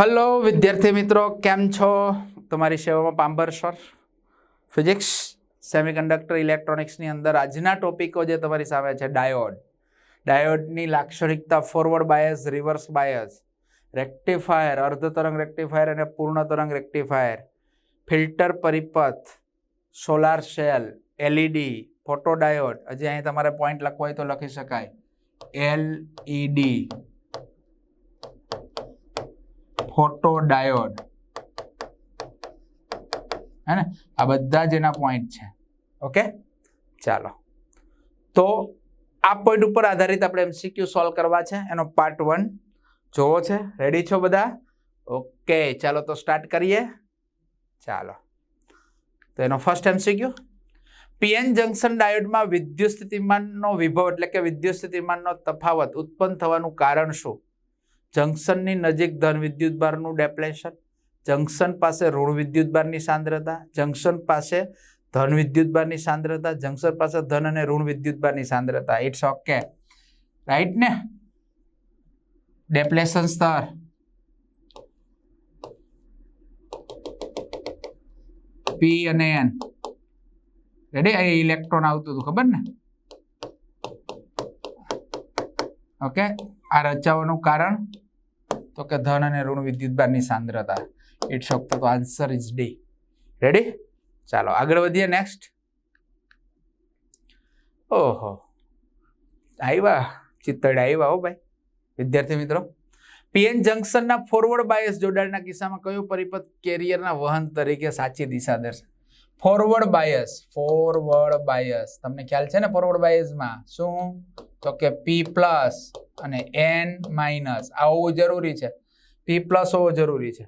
Hello વિદ્યાર્થી મિત્રો, કેમ છો? તમારી સેવામાં પાંબર સર. ફિઝિક્સ સેમિકન્ડક્ટર ઇલેક્ટ્રોનિક્સની અંદર આજના ટોપિકો જે તમારી સામે છે ડાયોડ ડાયોડની લાક્ષણિકતા forward bias reverse bias rectifier અર્ધ તરંગ રેક્ટિફાયર અને પૂર્ણ તરંગ રેક્ટિફાયર ફિલ્ટર પરિપથ સોલાર સેલ એલઈડી ફોટોડાયોડ હજી અહીં તમારે પોઈન્ટ લખવો હોય તો લખી શકાય. LED photodiode. હે ને આ બધા જ એના પોઈન્ટ છે. ઓકે? ચાલો. તો આ પોઈન્ટ ઉપર આધારિત આપણે એમસીક્યુ સોલ્વ કરવા છે. એનો પાર્ટ વન જોવો છે. રેડી છો બધા? ઓકે, ચાલો તો સ્ટાર્ટ કરીએ. ચાલો. તો એનો ફર્સ્ટ એમસીક્યુ પીએન જંકશન ડાયોડમાં વિદ્યુત સ્થિતિમાનનો વિભવ એટલે કે વિદ્યુત સ્થિતિમાનનો તફાવત ઉત્પન્ન થવાનું કારણ શું? જંકશનની નજીક ધન વિદ્યુતભારનું ડેપ્લેશન, જંકશન પાસે ઋણ વિદ્યુતભારની સાંદ્રતા, જંકશન પાસે ધન વિદ્યુતભારની સાંદ્રતા, જંકશન પાસે ધન અને ઋણ વિદ્યુતભારની સાંદ્રતા. ઇટ્સ ઓકે રાઈટ ને? ડેપ્લેશન સ્તર. પી અને એન રેડી એ ઇલેક્ટ્રોન આવતું હતું, ખબર ને? ઓકે આ રચાવાનું કારણ? તો કે ધન અને ઋણ વિદ્યુતભારની સાંદ્રતા. ઇટ્સ ઓકે તો આન્સર ઇઝ ડી રેડી ચાલો, આગળ વધીએ નેક્સ્ટ ઓહો. આવ્યા ચિત્તડે આવ્યા હો ભાઈ. વિદ્યાર્થી મિત્રો પીએન જંકશનના ફોરવર્ડ બાયસ જોડાણના કિસ્સામાં કયો પરિપથ કેરિયરના વહન તરીકે સાચી દિશા દર્શાવે ફોરવર્ડ બાયસ ફોરવર્ડ બાયસ તમને ખ્યાલ છે ને ફોરવર્ડ બાયસમાં શું? તો કે પી પ્લસ અને એન માઇનસ આ જરૂરી છે. પી પ્લસ હોવો જરૂરી છે.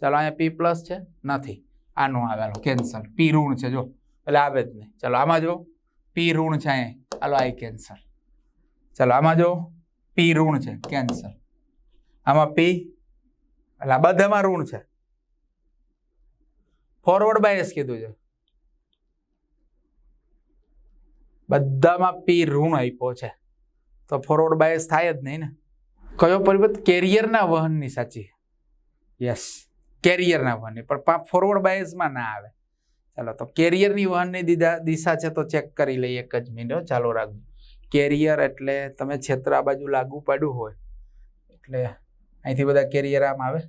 ચાલો અહીંયા પી પ્લસ છે? નથી. આનું આવેલું કેન્સલ પી ઋણ છે, જો. એટલે આવે જ નહીં. ચાલો આમાં જો પી ઋણ છે અહીંયા. ચાલો આ કેન્સલ ચાલો આમાં જો પી ઋણ છે. કેન્સલ આમાં પી એટલે આ બધામાં ઋણ છે. ફોરવર્ડ બાયસ કીધું છે. બધામાં પી ઋણ આપ્યો છે. તો ફોરવર્ડ બાયસ થાય જ નહીં ને. કયો પરિબત કેરિયરના વહનની સાચી. યસ કેરિયરના વહનની. પણ ફોરવર્ડ બાયસમાં ના આવે. ચાલો, તો કેરિયરની વહનની દીધા દિશા છે તો ચેક કરી લઈએ એક જ મિનિટ ચાલો રાખજો. કેરિયર એટલે તમે ક્ષેત્ર આ બાજુ લાગુ પડ્યું હોય. એટલે અહીંથી બધા કેરિયર આમ આવે.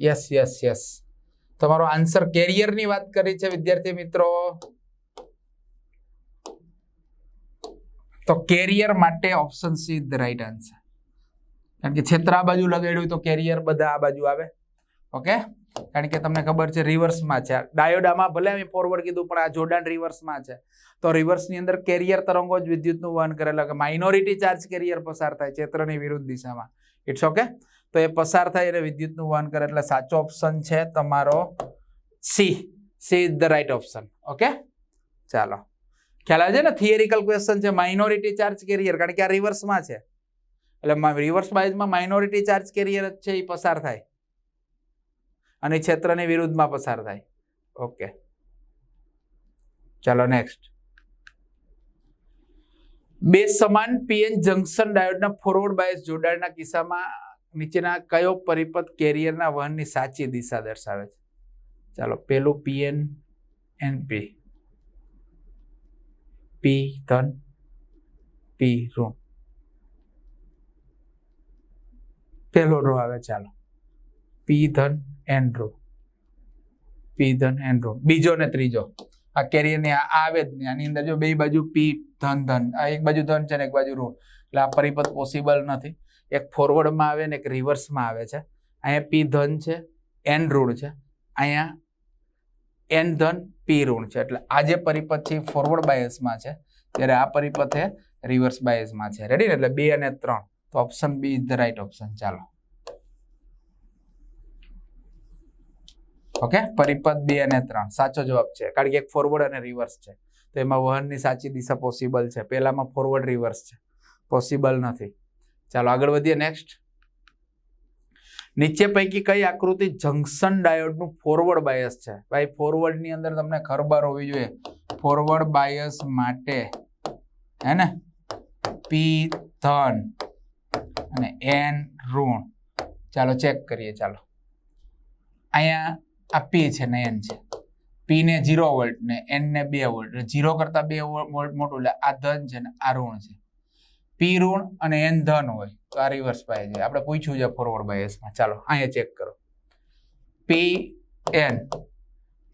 યસ યસ યસ તમારો આન્સર કેરિયરની વાત કરી છે, વિદ્યાર્થી મિત્રો. તો કેરિયર માટે option C the right answer કારણ કે ક્ષેત્ર આ બાજુ લગાડ્યું તો કેરિયર બધા આ બાજુ આવે. ઓકે કારણ કે તમને ખબર છે રિવર્સમાં છે. ડાયોડામાં ભલે અમે ફોરવર્ડ કીધું, પણ આ જોડાણ રિવર્સમાં છે. તો રિવર્સની અંદર કેરિયર તરંગો જ વિદ્યુતનું વહન કરે. એટલે કે માઇનોરિટી ચાર્જ કેરિયર પસાર થાય ક્ષેત્રની વિરુદ્ધ દિશામાં. ઇટ્સ ઓકે તો એ પસાર થાય એટલે વિદ્યુતનું વહન કરે. એટલે સાચો ઓપ્શન છે તમારો C C is the right option okay ચાલો. ખ્યાલ આવે છે ને? થિયરિકલ ક્વેશ્ચન છે માઇનોરિટી ચાર્જ કેરિયર કારણ કે આ રિવર્સમાં છે. એટલે રિવર્સ બાઇઝમાં માઇનોરિટી ચાર્જ કેરિયર જ છે એ પસાર થાય. અને ક્ષેત્રની વિરુદ્ધમાં પસાર થાય. ઓકે. ચાલો નેક્સ્ટ બે સમાન પીએન જંકશન ડાયોડના ફોરવર્ડ બાયસ જોડાણના કિસ્સામાં નીચેના કયો પરિપથ કેરિયરના વહનની સાચી દિશા દર્શાવે છે? ચાલો, પેલું પીએન એનપી પી ધન પી ઋણ પેલો રો આવે, ચાલો. પી ધન એન રો પી ધન એન રો બીજો ને ત્રીજો. આ કેરિયરની આવે જ નહીં આની અંદર જો બે બાજુ પી ધન ધન. આ એક બાજુ ધન છે ને એક બાજુ ઋણ એટલે આ પરિપથ પોસિબલ નથી. એક ફોરવર્ડમાં આવે ને એક રિવર્સમાં આવે છે. અહીંયા પી ધન છે એન ઋણ છે. અહીંયા એન ધન પી ઋણ છે. એટલે આ જે પરિપથ છે ફોરવર્ડ બાયસમાં છે, ત્યારે આ પરિપથ એ રિવર્સ બાયસમાં છે. રેડી ને? એટલે બે અને ત્રણ. તો option B is the right option ચાલો. ઓકે પરિપથ બે અને ત્રણ. સાચો જવાબ છે. કારણ કે એક ફોરવર્ડ અને રિવર્સ છે. તો એમાં વહનની સાચી દિશા પોસિબલ છે. પહેલામાં ફોરવર્ડ રિવર્સ છે. પોસિબલ નથી. ચાલો આગળ વધીએ. નેક્સ્ટ નીચે પૈકી કઈ આકૃતિ જંકશન ડાયોડનું ફોરવર્ડ બાયસ છે? ભાઈ ફોરવર્ડની અંદર તમને ખરબાર હોવી જોઈએ. ફોરવર્ડ બાયસ માટે, હે ને? પી ધન અને એન ઋણ. ચાલો ચેક કરીએ, ચાલો. અહીંયા આ પી છે ને એન છે. પી ને ઝીરો વોલ્ટ ને એન ને બે વોલ્ટ ઝીરો કરતા બે વોલ્ટ મોટું. એટલે આ ધન છે ને આ ઋણ છે. પી ઋણ અને એન ધન હોય. તો આ રિવર્સ બાય છે. આપણે પૂછ્યું છે ફોરવર્ડ બાયસમાં ચાલો, અહીંયા ચેક કરો. પી એન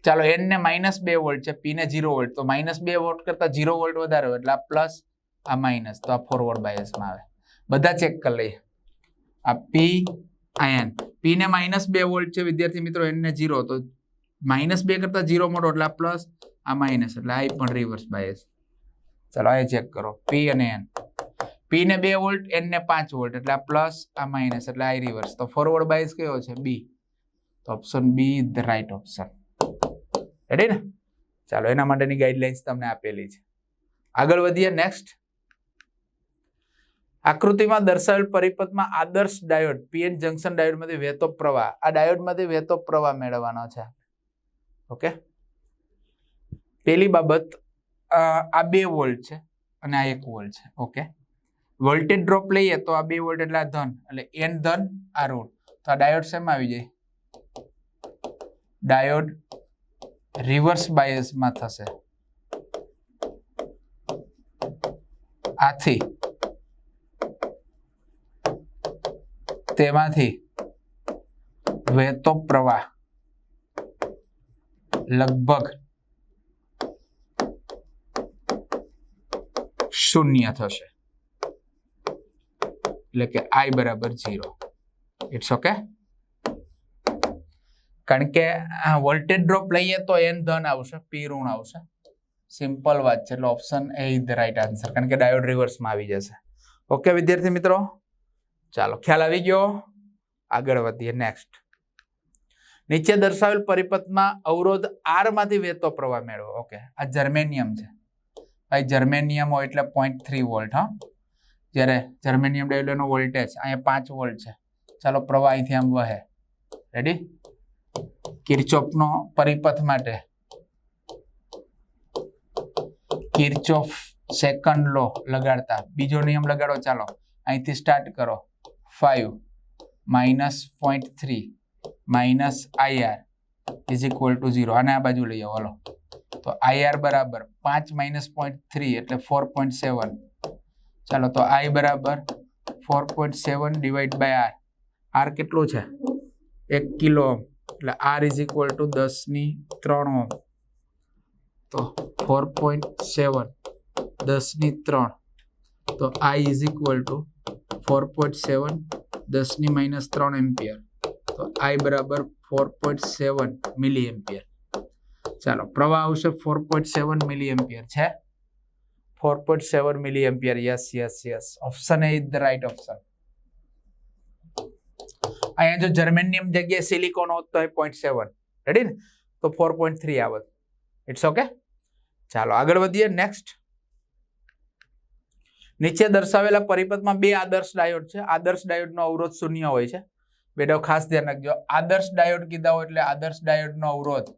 ચાલો એન ને માઇનસ બે વોલ્ટ છે પી ને ઝીરો વોલ્ટ તો માઇનસ બે વોલ્ટ કરતા ઝીરો વોલ્ટ વધારે હોય એટલે આ પ્લસ આ માઇનસ તો આ ફોરવર્ડ બાયસમાં આવે. બધા ચેક કરી લઈએ. આ પી એન પી ને માઇનસ બે વોલ્ટ છે, વિદ્યાર્થી મિત્રો એન ને ઝીરો તો માઇનસ બે કરતા ઝીરો મોટો એટલે આ પ્લસ આ માઇનસ એટલે આ પણ રિવર્સ બાયસ ચાલો, અહીંયા ચેક કરો. પી અને એન પી ને બે વોલ્ટ એન ને પાંચ વોલ્ટ, એટલે આ પ્લસ આ માઇનસ એટલે આ રિવર્સ તો ફોરવર્ડ બાયસ કયો છે? બી તો option B the right option ready ને? ચાલો, એના માટેની ગાઈડલાઇન્સ તમને આપેલી છે. આગળ વધીએ નેક્સ્ટ આકૃતિમાં દર્શાવેલ પરિપથમાં આદર્શ ડાયોડ પીએન જંકશન ડાયોડમાંથી વહેતો પ્રવાહ. આ ડાયોડમાંથી વહેતો પ્રવાહ મેળવવાનો છે. ઓકે પેલી બાબત આ બે વોલ્ટ છે અને આ એક વોલ્ટ છે. ઓકે વોલ્ટેજ ડ્રોપ લઈએ તો આ બે વોલ્ટ એટલે ધન, એટલે એન ધન, આ ઋણ તો આ ડાયોડ શેમાં આવી જાય? ડાયોડ રિવર્સ બાયસમાં થશે. આથી. તેમાંથી વહેતો પ્રવાહ લગભગ શૂન્ય થશે. એટલે કે આઈ બરાબર ઝીરો ઇટ્સ ઓકે કારણ કે વોલ્ટેજ ડ્રોપ લઈએ તો એન ધન આવશે પી ઋણ આવશે. સિમ્પલ વાત છે, એટલે option A the right answer કારણ કે ડાયોડ રિવર્સમાં આવી જશે. ઓકે વિદ્યાર્થી મિત્રો? ચાલો, ખ્યાલ આવી ગયો? આગળ વધીએ નેક્સ્ટ નીચે દર્શાવેલ પરિપથમાં અવરોધ આરમાંથી વહેતો પ્રવાહ મેળવો. ઓકે આ જર્મેનિયમ છે. ભાઈ જર્મેનિયમ હોય એટલે પોઈન્ટ થ્રી વોલ્ટ હા. જ્યારે જર્મેનિયમ ડાયોડનો વોલ્ટેજ અહીંયા પાંચ વોલ્ટ છે. ચાલો પ્રવાહ અહીંથી આમ વહે. રેડી કિર્ચોફનો પરિપથ માટે. કિર્ચોફ સેકન્ડ લો લગાડતા. બીજો નિયમ લગાડો, ચાલો. અહીંથી સ્ટાર્ટ કરો. Five minus point three minus IR is equal to zero આને આ બાજુ લઈ આવો તો આઈઆર બરાબર પાંચ માઇનસ પોઈન્ટ થ્રી એટલે ફોર પોઈન્ટ સેવન ચાલો તો આઈ બરાબર four point seven divide by R R કેટલું છે? એક કિલો એટલે આર ઇઝ ઇક્વલ ટુ દસની ત્રણ ઓમ તો ફોર પોઈન્ટ સેવન દસની ત્રણ. તો I is equal to four point seven દસની માઇનસ ત્રણ એમ્પિયર. તો આઈ બરાબર ફોર પોઈન્ટ સેવન મિલી એમ્પિયર ચાલો, પ્રવાહ આવશે ફોર પોઈન્ટ સેવન મિલી એમ્પિયર છે. Four point seven milliampere yes yes yes option A is the right option અહીંયા જો જર્મેનિયમ જગ્યાએ સિલિકોન હોત તો પોઈન્ટ સેવન રેડી ને? તો ફોર પોઈન્ટ થ્રી આવત ઇટ્સ ઓકે ચાલો, આગળ વધીએ. નેક્સ્ટ નીચે દર્શાવેલા પરિપથમાં બે આદર્શ ડાયોડ છે. આદર્શ ડાયોડનો અવરોધ શૂન્ય હોય છે. બેટા, ખાસ ધ્યાન રાખજો. આદર્શ ડાયોડ કીધા હોય એટલે આદર્શ ડાયોડનો અવરોધ.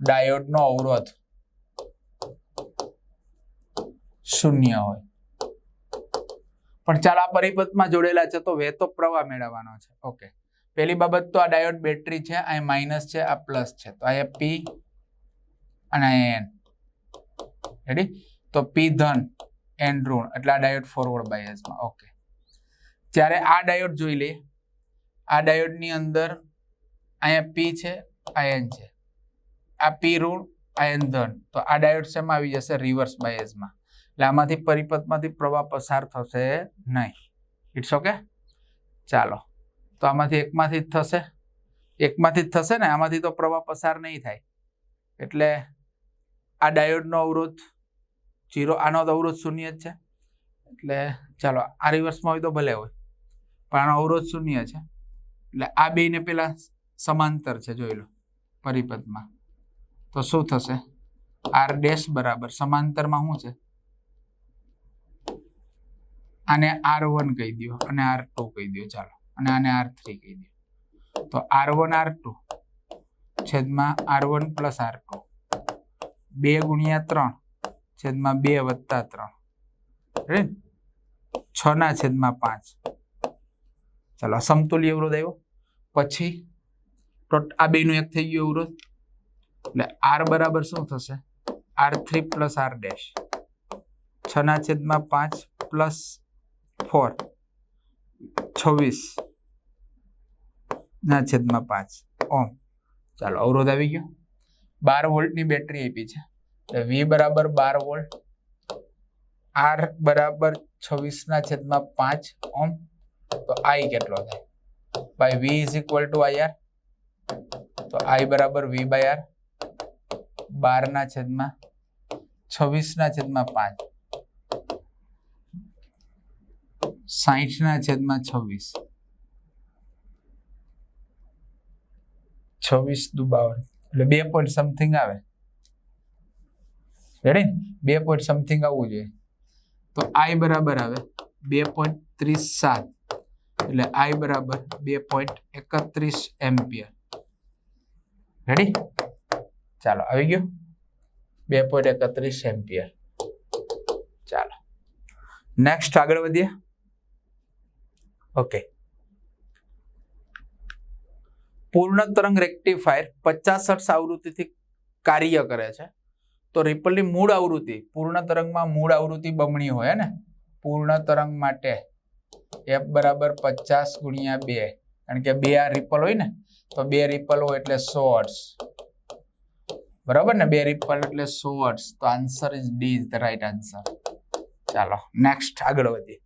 ડાયોડનો અવરોધ. શૂન્ય હોય. પણ ચાલ, આ પરિપથમાં જોડેલા છે, તો વહેતો પ્રવાહ મેળવવાનો છે. ઓકે. પહેલી બાબત તો આ ડાયોડ બેટરી છે, આ માઇનસ છે, આ પ્લસ છે. તો આ પી અને એન. રેડી તો પી ધન, એન ઋણ. એટલે આ ડાયોડ ફોરવર્ડ બાયસમાં ઓકે. જ્યારે આ ડાયોડ જોઈ લઈએ, આ ડાયોડની અંદર અહીંયા પી છે, આ એન છે. આ પી ઋણ, આ એન ધન. તો આ ડાયોડ શેમાં આવી જશે? રિવર્સ બાયસમાં એટલે આમાંથી પરિપથમાંથી પ્રવાહ પસાર થશે નહીં. ઇટ્સ ઓકે ચાલો. તો આમાંથી એકમાંથી જ થશે? એકમાંથી જ થશે ને? આમાંથી તો પ્રવાહ પસાર નહીં થાય. એટલે આ ડાયોડનો અવરોધ જીરો આનો તો અવરોધ શૂન્ય જ છે. એટલે ચાલો, આ રિવર્સમાં હોય તો ભલે હોય, પણ આનો અવરોધ શૂન્ય છે. એટલે આ બેને પેલા સમાંતર છે, જોઈ લો, પરિપથમાં. તો શું થશે? આર ડેશ બરાબર. સમાંતરમાં શું છે? આને આર વન કહી દો અને આર ટુ કહી દો ચાલો. અને આને આર થ્રી કહી દો તો આર વન, આર ટુ છેદમાં R one plus R two બે ગુણ્યા ત્રણ છેદમાં બે વત્તા ત્રણ. છ ના છેદમાં પાંચ. ચાલો સમતુલ્ય અવરોધ આવ્યો. પછી આ બેનું એક થઈ ગયું અવરોધ. એટલે આર બરાબર શું થશે? R three plus R dash. છના છેદમાં પાંચ પ્લસ ફોર, છવ્વીસ, ના છેદમાં પાંચ. ઓમ. ચાલો, અવરોધ આવી ગયો. બાર વોલ્ટની બેટરી આપી છે. વી બરાબર બાર વોલ્ટ, આર બરાબર છવ્વીસ ના છેદમાં પાંચ. ઓમ. તો આઈ કેટલો થાય? By V is equal to I R. તો આઈ બરાબર વી બાય આર. બાર ના છેદમાં છવ્વીસ ના છેદમાં પાંચ. સાહીઠ ના છેદમાં છવ્વીસ. છવ્વીસ દુ બાવન એટલે બે પોઈન્ટ સમથિંગ આવે. રેડી બે પોઈન્ટ સમથિંગ આવવું જોઈએ. તો આઈ બરાબર આવે બે પોઈન્ટ ત્રીસ સાત. એટલે આઈ બરાબર બે પોઈન્ટ એકત્રીસ એમ્પિયર. રેડી ચાલો, આવી ગયું? બે પોઈન્ટ એકત્રીસ એમ્પિયર. ચાલો. નેક્સ્ટ આગળ વધીએ. ઓકે પૂર્ણ તરંગ રેક્ટિફાયર પચાસ હર્ટ્ઝ આવૃત્તિથી કાર્ય કરે છે. તો રિપલની મૂળ આવૃત્તિ, પૂર્ણ તરંગમાં મૂળ આવૃત્તિ બમણી હોય ને? પૂર્ણ તરંગ માટે એફ બરાબર પચાસ ગુણ્યા બે. કારણ કે બે આ રિપલ હોય ને? તો બે રિપલ હોય એટલે સો હર્ટ્ઝ. બરાબર ને? બે રિપલ એટલે સો હર્ટ્ઝ. તો answer is D is the right answer ચાલો નેક્સ્ટ આગળ વધીએ.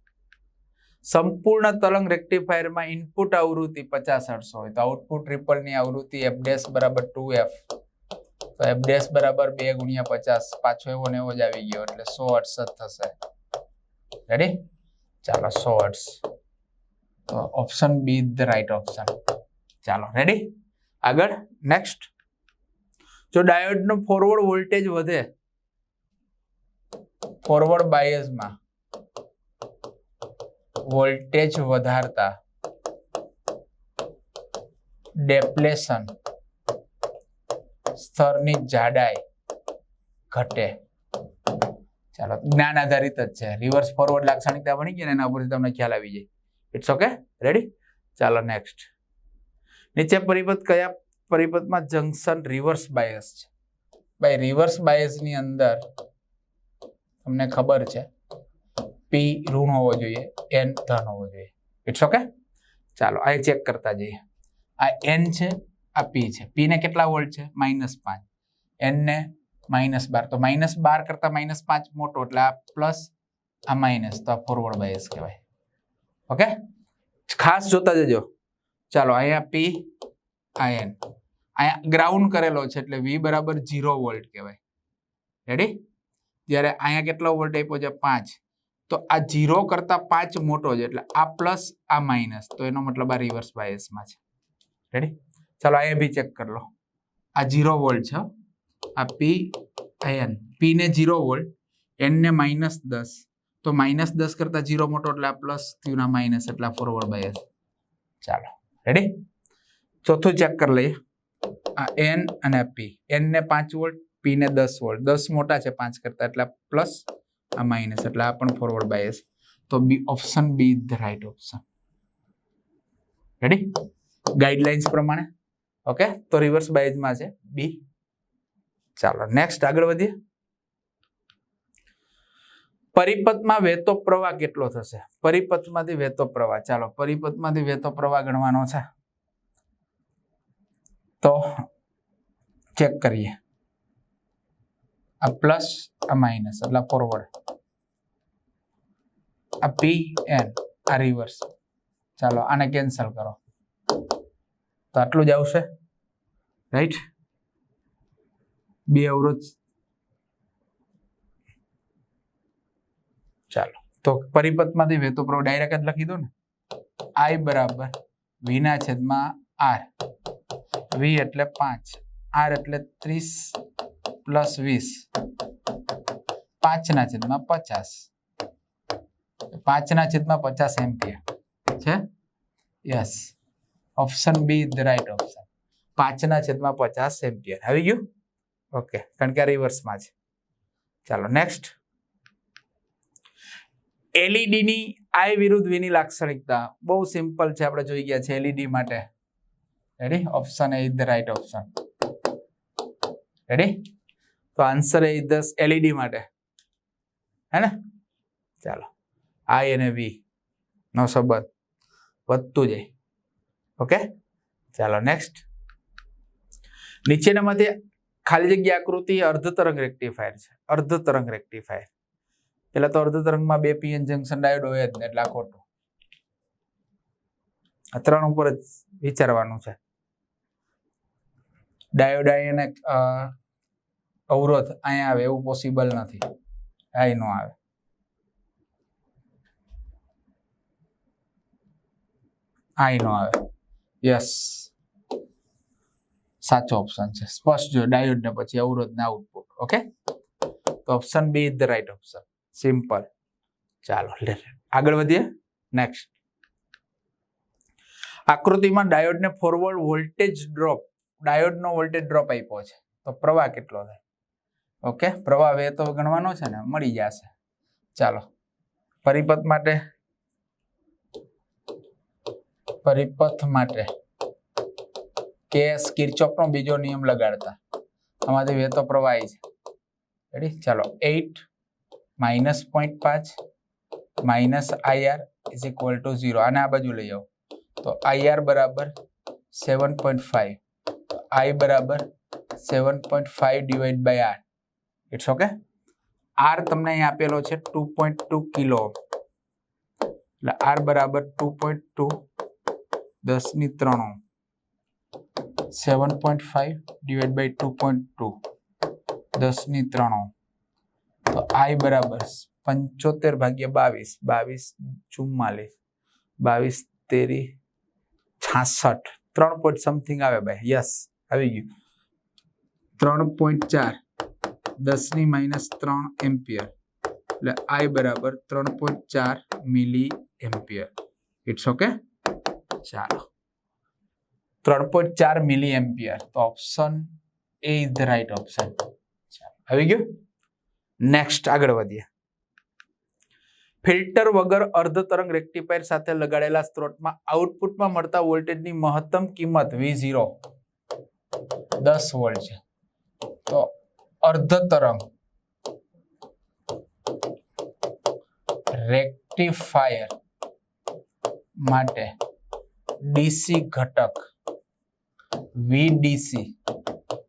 સંપૂર્ણ તરંગ રેક્ટિફાયરમાં ઇનપુટ આવૃત્તિ પચાસ હર્ટ્ઝ હોય તો આઉટપુટ ટ્રિપલની આવૃત્તિ એફ ડેશ બરાબર ટુ એફ તો એફ ડેશ બરાબર બે ગુણ્યા પચાસ. પાછો એવો ને એવો જ આવી ગયો એટલે સો હર્ટ્ઝ જ થશે. રેડી ચાલો સો હર્ટ્ઝ. તો option B the right option ચાલો રેડી આગળ નેક્સ્ટ જો ડાયોડનો ફોરવર્ડ વોલ્ટેજ વધે ફોરવર્ડ બાયસમાં વોલ્ટેજ વધારતા ડેપ્લેશન સ્તરની જાડાઈ ઘટે. ચાલો, જ્ઞાન આધારિત જ છે. રિવર્સ ફોરવર્ડ લાક્ષણિકતા બની ગઈ ને એના ઉપરથી તમને ખ્યાલ આવી જાય. ઇટ્સ ઓકે રેડી ચાલો નેક્સ્ટ નીચે પરિપથ કયા પરિપથમાં જંકશન રિવર્સ બાયસ છે? ભાઈ રિવર્સ બાયસની અંદર તમને ખબર છે પી ઋણ હોવો જોઈએ એન ધન હોવો જોઈએ. ઇટ્સ ઓકે ચાલો, આ ચેક કરતા જઈએ. આ એન છે, આ પી છે. પી ને કેટલા વોલ્ટ છે? માઇનસ પાંચ. એન ને માઇનસ બાર. તો માઇનસ બાર કરતા માઇનસ પાંચ મોટો, એટલે આ પ્લસ આ માઇનસ તો આ ફોરવર્ડ બાયસ કહેવાય. ઓકે ખાસ જોતા જજો. ચાલો, અહીંયા પી આ એન અહીંયા ગ્રાઉન્ડ કરેલો છે, એટલે વી બરાબર ઝીરો વોલ્ટ કહેવાય. રેડી જ્યારે અહીંયા કેટલો વોલ્ટ આપ્યો છે? પાંચ. તો આ ઝીરો કરતા પાંચ મોટો છે, એટલે આ પ્લસ આ માઇનસ તો એનો મતલબ આ રિવર્સ બાયસમાં છે. રેડી ચાલો અહીંયા બી ચેક કરી લો. આ ઝીરો વોલ્ટ છે, આ પી એન પી ને ઝીરો વોલ્ટ એન ને માઇનસ દસ. તો માઇનસ દસ કરતા ઝીરો મોટો, એટલે આ પ્લસ થયું માઇનસ એટલે આ ફોરવર્ડ બાયસ ચાલો. રેડી ચોથું ચેક કરી લઈએ. આ એન અને પી એનને પાંચ વોલ્ટ પી ને દસ વોલ્ટ દસ મોટા છે પાંચ કરતા, એટલે પ્લસ આ માઇનસ એટલે આ પણ ફોરવર્ડ બાયસ તો B option B the right option ready guidelines પ્રમાણે. ઓકે તો રિવર્સ બાયસમાં છે. બી ચાલો નેક્સ્ટ આગળ વધીએ. પરિપથમાં વહેતો પ્રવાહ કેટલો થશે? પરિપથમાંથી વહેતો પ્રવાહ. ચાલો, પરિપથમાંથી વહેતો પ્રવાહ ગણવાનો છે. તો ચેક કરીએ. આ પ્લસ, આ માઇનસ, એટલે ફોરવર્ડ. આ પી એન આ રિવર્સ. ચાલો, આને કેન્સલ કરો. તો આટલું જ આવશે. રાઈટ? બે અવરોધ. ચાલો, તો પરિપથમાંથી વેતો પ્રવાહ ડાયરેક્ટ જ લખી દો ને. આઈ બરાબર વીના છેદમાં આર વી એટલે પાંચ. આર એટલે ત્રીસ. પ્લસ વીસ. પાંચના છેદમાં પચાસ. પાંચના છેદમાં પચાસ એમ્પિયર. છે? Yes. Option B the right option. પાંચના છેદમાં પચાસ એમ્પિયર. આવી ગયું ઓકે કારણ કે રિવર્સમાં છે. ચાલો નેક્સ્ટ એલઈડી ની આઈ વિરુદ્ધ વીની લાક્ષણિકતા. બહુ સિમ્પલ છે, આપણે જોઈ ગયા છે એલઈડી માટે. Ready option A is the right option ready તો આન્સર એ દસ એલઈડી માટે. હે ને ચાલો. આઈ અને વી નો સંબંધ વધતું જાય. ઓકે? ચાલો નેક્સ્ટ નીચેનામાંથી ખાલી જગ્યા આકૃતિ અર્ધ તરંગ રેક્ટિફાયર છે. અર્ધ તરંગ રેક્ટિફાયર પેલા તો અર્ધ તરંગમાં બે પીએન જંકશન ડાયોડ હોય જ ને, એટલે આ ખોટું. ત્રણ ઉપર જ વિચારવાનું છે. ડાયોડ અહીંયા અવરોધ અહીંયા આવે એવું પોસિબલ નથી. અહીં નો આવે. અહીં નો આવે. યસ સાચો ઓપ્શન છે. સ્પષ્ટ જો ડાયોડ ને પછી અવરોધ ને આઉટપુટ ઓકે તો option B is the right option simple ચાલો આગળ વધીએ. નેક્સ્ટ આકૃતિમાં ડાયોડને ફોરવર્ડ વોલ્ટેજ ડ્રોપ ડાયોડનો વોલ્ટેજ ડ્રોપ આપ્યો છે. તો પ્રવાહ કેટલો થાય? ઓકે? પ્રવાહ વે તો ગણવાનો છે ને, મળી જશે. ચાલો. પરિપથ માટે. પરિપથ માટે. કેસ કિર્ચોફનો બીજો નિયમ લગાડતા. આમાંથી વે તો પ્રવાહી છે. રેડી ચાલો. એઇટ માઇનસ પોઈન્ટ પાંચ minus IR is equal to zero આને આ બાજુ લઈ આવો. તો આઈઆર બરાબર સેવન પોઈન્ટ ફાઈવ આઈ બરાબર seven point five divide by R it's okay R તમને અહીં આપેલો છે ટુ પોઈન્ટ ટુ કિલો. એટલે આર બરાબર ટુ પોઈન્ટ ટુ દસની ત્રણ. Seven point five divide by two point two દસની ત્રણ. તો આઈ બરાબર પંચોતેર ભાગ્યા બાવીસ બાવીસ ચુમ્માલીસ, બાવીસ તેરી છાસઠ. ત્રણ પોઈન્ટ સમથિંગ આવે ભાઈ. યસ આવી ગયું. ત્રણ પોઈન્ટ ચાર. દસની માઇનસ ત્રણ એમ્પિયર. એટલે આઈ બરાબર ત્રણ પોઈન્ટ ચાર મિલી એમ્પિયર. ઇટ્સ ઓકે ચાલો. ત્રણ પોઈન્ટ ચાર મિલી એમ્પિયર. તો option A is the right option આવી ગયું? નેક્સ્ટ આગળ વધીએ. ફિલ્ટર વગર અર્ધ તરંગ રેક્ટિફાયર સાથે લગાડેલા સ્ત્રોતમાં આઉટપુટમાં મળતા વોલ્ટેજની મહત્તમ કિંમત વી ઝીરો દસ વોલ્ટ છે. તો અર્ધ તરંગ રેક્ટિફાયર માટે ડીસી ઘટક વીડીસી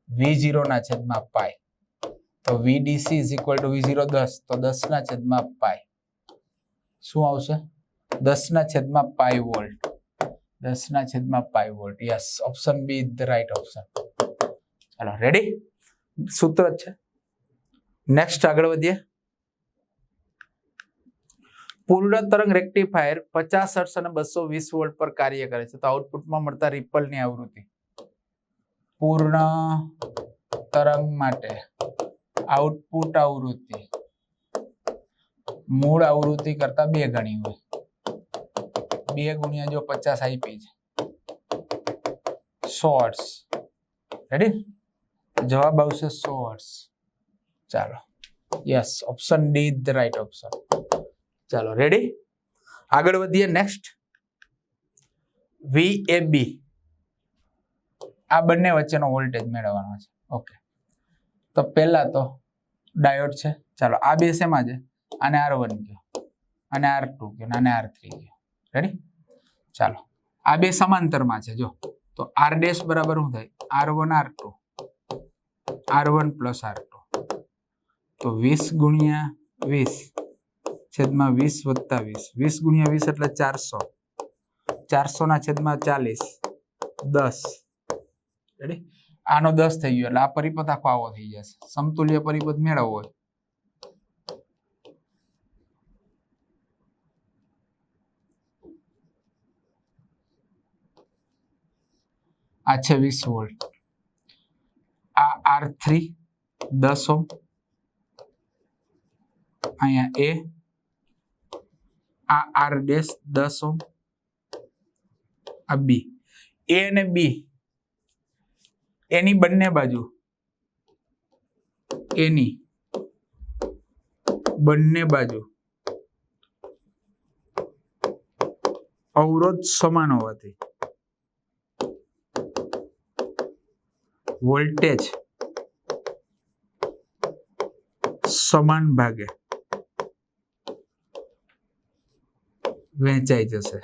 વી ઝીરો ના છેદમાં પાય. તો VDC is equal to V zero દસ, તો દસ ના છેદમાં પાય. શું આવશે? દસ ના છેદમાં પાય વોલ્ટ. દસ ના છેદમાં pi volt. Yes option B is the right option ચાલો રેડી સૂત્ર જ છે. નેક્સ્ટ આગળ વધીએ. પૂર્ણ તરંગ રેક્ટિફાયર પચાસ હર્ટ્ઝ અને બસો વીસ વોલ્ટ પર કાર્ય કરે છે. તો આઉટપુટમાં મળતા રિપલની આવૃત્તિ. પૂર્ણ તરંગ માટે આઉટપુટ આવૃત્તિ. મૂળ આવૃત્તિ કરતા બે ગણી હોય. બે ગુણ્યા જો પચાસ આઈપી છે. સો હર્ટ્ઝ. રેડી જવાબ આવશે સો વર્ષ ચાલો yes option D the right option ચાલો રેડી આગળ વધીએ નેક્સ્ટ વી એ બી આ બંને વચ્ચેનો વોલ્ટેજ મેળવવાનો છે. ઓકે તો પહેલા તો ડાયોડ છે. ચાલો, આ બે શેમાં છે? આને આર વન કયો અને આર ટુ કયો અને આર થ્રી કયો રેડી ચાલો. આ બે સમાંતરમાં છે, જો. તો આર ડેશ બરાબર શું થાય? R one R two R one plus R two. તો વીસ ગુણ્યા વીસ છેદમાં વીસ વત્તા વીસ. વીસ ગુણ્યા વીસ એટલે ચારસો. ચારસો ના છેદમાં ચાલીસ. દસ. રેડી આનો દસ થઈ ગયો એટલે આ પરિપથ આખો આવો થઈ જશે. સમતુલ્ય પરિપથ મેળવવો હોય આ છે વીસ વોલ્ટ. આર થ્રી દસ. ઓમ અહીંયા એ આ આર ડેશ દસ. ઓમ આ બી એ અને બી એની બંને બાજુ. એની બંને બાજુ. અવરોધ સમાન હોવાથી. વોલ્ટેજ સમાન ભાગે. વહેંચાઈ જશે.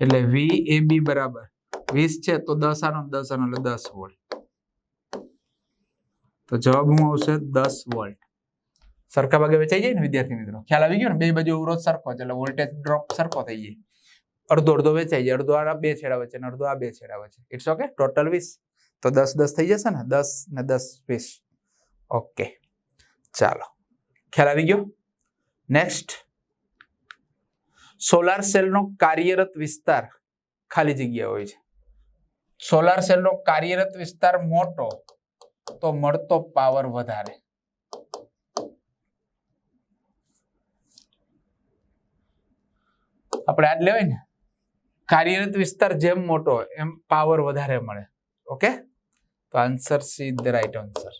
એટલે વી એ બી બરાબર. વીસ છે તો દસ આનો દસ આનો એટલે દસ વોલ્ટ. તો જવાબ હું આવશે? દસ વોલ્ટ. સરખા ભાગે વેચાઈ જાય ને વિદ્યાર્થી મિત્રો? ખ્યાલ આવી ગયો ને? બે બાજુ અવરોધ સરખો એટલે વોલ્ટેજ ડ્રોપ સરખો થઈ જાય. અડધો અડધો વેચાઈ જાય. અડધો આ બે છેડા વચ્ચે અડધો આ બે છેડા વચ્ચે. ઇટ્સ ઓકે ટોટલ વીસ. તો દસ દસ થઈ જશે ને? દસ ને દસ વીસ. ઓકે. ચાલો. ખ્યાલ આવી ગયો? નેક્સ્ટ સોલાર સેલનો કાર્યરત વિસ્તાર ખાલી જગ્યા હોય છે. સોલાર સેલનો કાર્યરત વિસ્તાર મોટો તો મળતો પાવર વધારે. આપણે આજ લેવાય ને? કાર્યરત વિસ્તાર જેમ મોટો એમ પાવર વધારે મળે. ઓકે તો answer C the right answer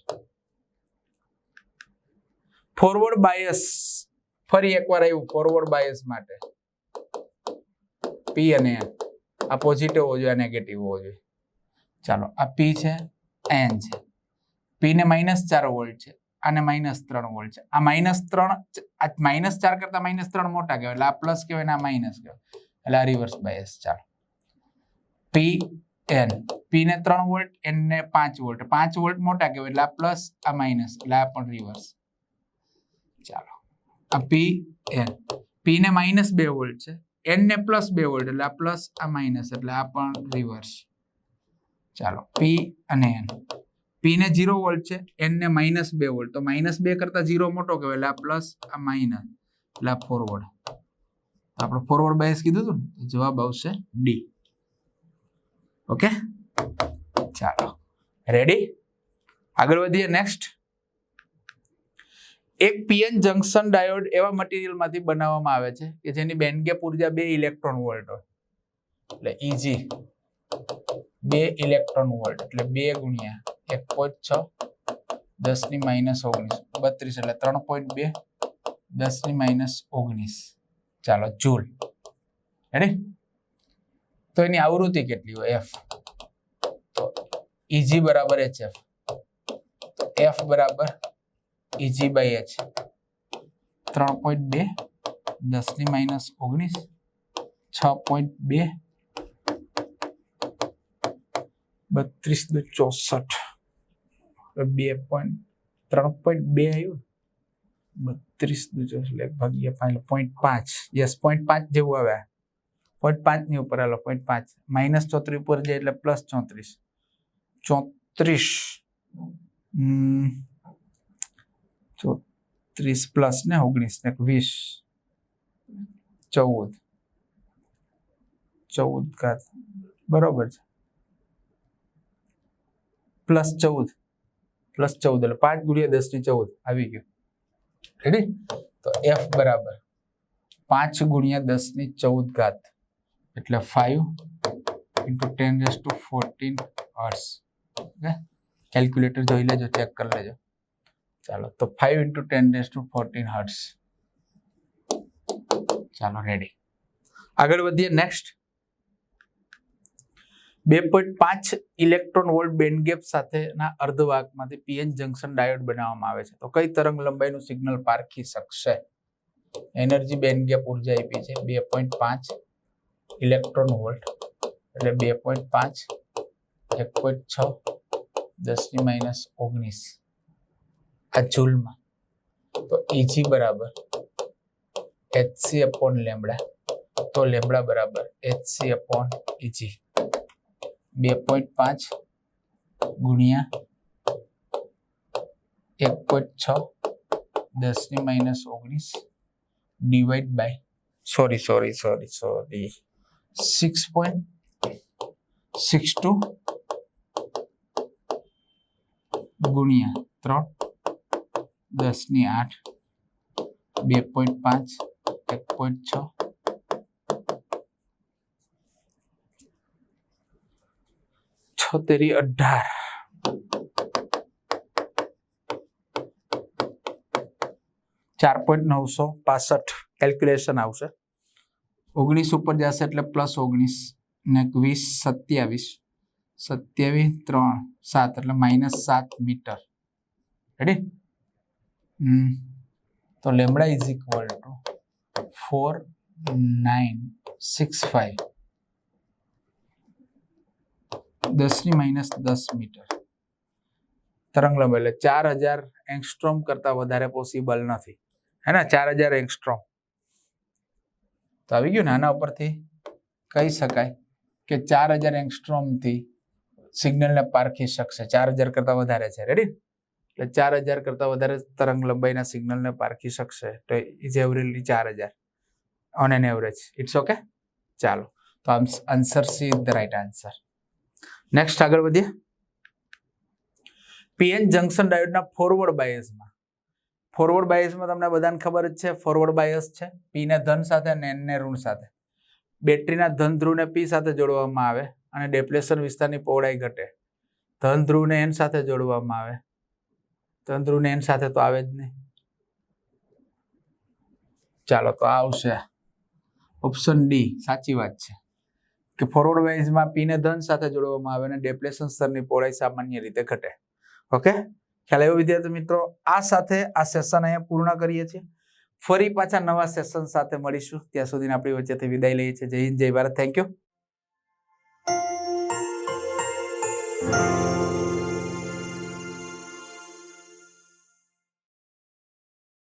forward bias ફરી એકવાર આવ્યું ફોરવર્ડ બાયસ માટે. પી અને એન આ પોઝિટિવ હોવો જોઈએ નેગેટિવ હોવો જોઈએ. ચાલો, આ પી છે એન છે. પીને માઇનસ ચાર વોલ્ટ છે આને માઇનસ ત્રણ વોલ્ટ છે. આ માઇનસ ત્રણ, આ માઇનસ ચાર કરતા માઇનસ ત્રણ મોટા કહેવાય, એટલે આ પ્લસ કહેવાય ને આ માઇનસ કહેવાય. એટલે આ રિવર્સ બાયસ ચાલો. પી એન પી ને ત્રણ વોલ્ટ એન ને પાંચ વોલ્ટ પાંચ વોલ્ટ મોટા કહેવાય, એટલે આ પ્લસ આ માઇનસ એટલે આ પણ રિવર્સ ચાલો. આ પી એન પી ને માઇનસ બે વોલ્ટ છે. એન ને પ્લસ બે વોલ્ટ એટલે આ પ્લસ આ માઇનસ એટલે આ પણ રિવર્સ ચાલો. પી અને એન પી ને ઝીરો વોલ્ટ છે એન ને માઇનસ બે વોલ્ટ તો માઇનસ બે કરતા ઝીરો મોટો કહેવાય, એટલે આ પ્લસ આ માઇનસ એટલે આ ફોરવર્ડ આપણે ફોરવર્ડ બાયસ કીધું હતું ને? જવાબ આવશે ડી ઓકે ચાલો. રેડી આગળ વધીએ. નેક્સ્ટ એક પીએન જંકશન ડાયોડ એવા મટીરિયલમાંથી બનાવવામાં આવે છે કે જેની બેન્ડ ગેપ ઊર્જા બે ઇલેક્ટ્રોન વોલ્ટ હોય. એટલે ઇઝી બે ઇલેક્ટ્રોન વોલ્ટ એટલે બે ગુણ્યા એક પોઈન્ટ છ, દસની માઇનસ ઓગણીસ. બત્રીસ એટલે ત્રણ પોઈન્ટ બે, દસની માઇનસ ઓગણીસ. ચાલો, જૂલ. રેડી તો એની આવૃત્તિ કેટલી હોય? એફ તો ઈજી બરાબર એચ એફ એફ બરાબર ઈજી બાય એચ ત્રણ પોઈન્ટ બે, દસની માઇનસ ઓગણીસ, છ પોઈન્ટ બે, બત્રીસ દુ ચોસઠ. બે પોઈન્ટ, ત્રણ પોઈન્ટ બે આવ્યું બત્રીસ દુ ચોસઠ ભાગ્યા પાંચ પોઈન્ટ પાંચ. યસ પોઈન્ટ પાંચ જેવું આવે. પોઈન્ટ પાંચની ઉપર હાલો પોઈન્ટ પાંચ. માઇનસ ચોત્રીસ ઉપર જાય એટલે પ્લસ ચોત્રીસ. ચોત્રીસ. ચોત્રીસ પ્લસ ને ઓગણીસ ને વીસ. ચૌદ. ચૌદ ઘાત. બરોબર છે. પ્લસ ચૌદ. પ્લસ ચૌદ એટલે પાંચ ગુણ્યા દસની ચૌદ. આવી ગયું. રેડી તો એફ બરાબર. પાંચ ગુણ્યા દસની ચૌદ ઘાત. એટલે five into ten raise to fourteen hertz okay calculator જોઈ લેજો ચેક કરી લેજો. ચાલો, તો five into ten raise to fourteen hertz ચાલો રેડી આગળ વધીએ નેક્સ્ટ બે પોઈન્ટ પાંચ ઇલેક્ટ્રોન વોલ્ટ બેન્ડ ગેપ સાથેના અર્ધવાહકમાંથી પીએન જંકશન ડાયોડ બનાવવામાં આવે છે. તો કઈ તરંગ લંબાઈનું સિગ્નલ પારખી શકશે? એનર્જી બેન્ડ ગેપ ઊર્જા આપી છે, બે પોઈન્ટ પાંચ ઇલેક્ટ્રોન વોલ્ટ એટલે બે પોઈન્ટ પાંચ, એક પોઈન્ટ છ દસની માઇનસ ઓગણીસ આ જૂલમાં. તો ઈજી બરાબર એચસી અપોન લેમડા તો લેમડા બરાબર એચસી અપોન ઈજી બે પોઈન્ટ પાંચ ગુણ્યા એક પોઈન્ટ છ દસની માઇનસ ઓગણીસ divide by sorry sorry sorry sorry six point six two ગુણ્યા ત્રણ દસની આઠ બે પોઈન્ટ પાંચ એક પોઈન્ટ છ છોતેરી અઢાર ચાર પોઈન્ટ નવસો પાસઠ કેલ્ક્યુલેશન આવશે। ઓગણીસ ઉપર જશે એટલે પ્લસ ઓગણીસ ને વીસ, સત્યાવીસ. સત્યાવીસ, ત્રણ, સાત એટલે માઇનસ સાત મીટર. રેડી તો lambda is equal to four nine six five દસની માઇનસ દસ મીટર. તરંગ લંબાઈ એટલે ચાર હજાર એંગસ્ટ્રોમ કરતા વધારે પોસિબલ નથી. હે ને? ચાર હજાર એંગસ્ટ્રોમ તો આવી ગયું ને આના ઉપરથી કહી શકાય કે ચાર હજાર એંગસ્ટ્રોમથી સિગ્નલને પારખી શકશે. ચાર હજાર કરતાં વધારે છે. રેડી એટલે ચાર હજાર કરતાં વધારે તરંગ લંબાઈના સિગ્નલને પારખી શકશે. તો ઇઝ એવરેજલી ચાર હજાર. On an average it's okay ચાલો. તો આમ answer C the right answer next આગળ વધીએ. પીએન જંકશન ડાયોડના ફોરવર્ડ બાયસમાં ફોરવર્ડ બાયસમાં તમને બધાને ખબર જ છે. ફોરવર્ડ બાયસ છે. પી ને ધન સાથે અને એનને ઋણ સાથે. બેટરીના ધન ધ્રુવને પી સાથે જોડવામાં આવે અને ડેપ્લેશન વિસ્તારની પહોળાઈ ઘટે. ધન ધ્રુવને એન સાથે જોડવામાં આવે. ધન ધ્રુવને એન સાથે તો આવે જ નહીં. ચાલો, તો આવશે. ઓપ્શન ડી સાચી વાત છે. કે ફોરવર્ડ વાઇઝમાં પી ને ધન સાથે જોડવામાં આવે અને ડેપ્લેશન સ્તરની પહોળાઈ સામાન્ય રીતે ઘટે. ઓકે ખ્યાલ આવ્યો વિદ્યાર્થી મિત્રો? આ સાથે આ સેશન અહીંયા પૂર્ણ કરીએ છીએ. ફરી પાછા નવા સેશન સાથે મળીશું. ત્યાં સુધી આપણી વચ્ચેથી વિદાય લઈએ છીએ. જય હિન્દ, જય ભારત. Thank you